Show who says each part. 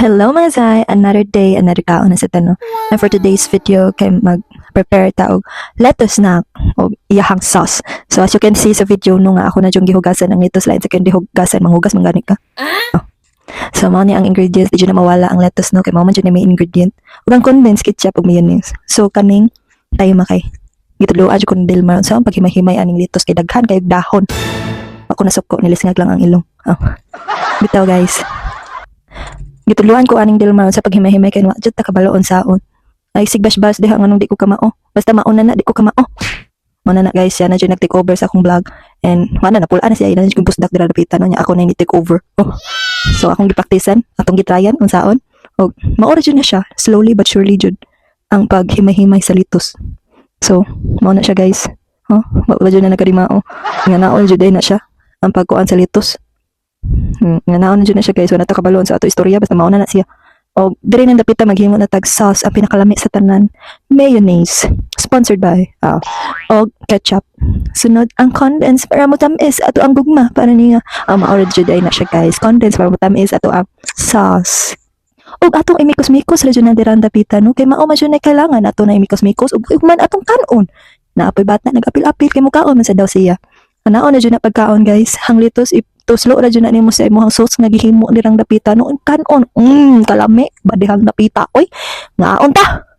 Speaker 1: Hello mga Zay! Another day, another kaon na sa tanong. And for today's video, kay mag-prepare ta og lettuce na o iyahang sauce. So as you can see sa video no nga ako na yung gihugasan ng lettuce lain sa kundi hugasan manghugas mangani ka. Oh. So mao ni ang ingredients, di na mawala ang lettuce no kay mao man ni may ingredient. Ug ang condensed ketchup ug mayonnaise. So kaning tayo makay gituluan jud kun Dilmar sa so, paghimay-himay aning lettuce kay daghan kay dahon. Ako nasuko nilisngag lang ang ilong. Oh. Bitaw guys. Gituluan ko aning Dilmar sa paghimay-himay kay wa jud ta kabaloon saon. Ay sigbas-bas diha nganong di ko kamao. Basta mauna na di ko kamao. Mana na guys, yan na dyan nag-take over sa akong vlog. And mana na pulaan na siya, ina na dyan busdak dira dapitan no niya ako na yung take over. Oh. So akong gipraktisan, atong gitrayan unsaon. Og maora jud na siya, slowly but surely jud ang paghimay-himay sa litos. So, mao na siya guys. Oh, wa jud na nagkarimao. Nga naon jud na siya ang pagkuan sa litos. Hmm, nga naon jud na siya guys, wala ta kabalon sa ato istorya basta mao na na siya. O diri nang dapita maghimo na tag sauce ang pinakalami sa tanan. Mayonnaise sponsored by ah o ketchup. Sunod ang condensed para mo tamis ato ang gugma para niya. Ang maura jud ay na siya guys. Condensed para mo tamis ato ang sauce. ug atong imikos-mikos ra jud na dirang dapita no kay mao man jud na kailangan ato na imikos-mikos ug man atong kanon. Naapoy bata nag-apil-apil kay mukaon man sa daw siya. Anaon na jud na pagkaon guys. Hanglitos ituslo ra jud na nimo sa imong sauce nga gihimo dirang dapita no kanon. Mm, kalami badihang dapita oy. Ngaon ta.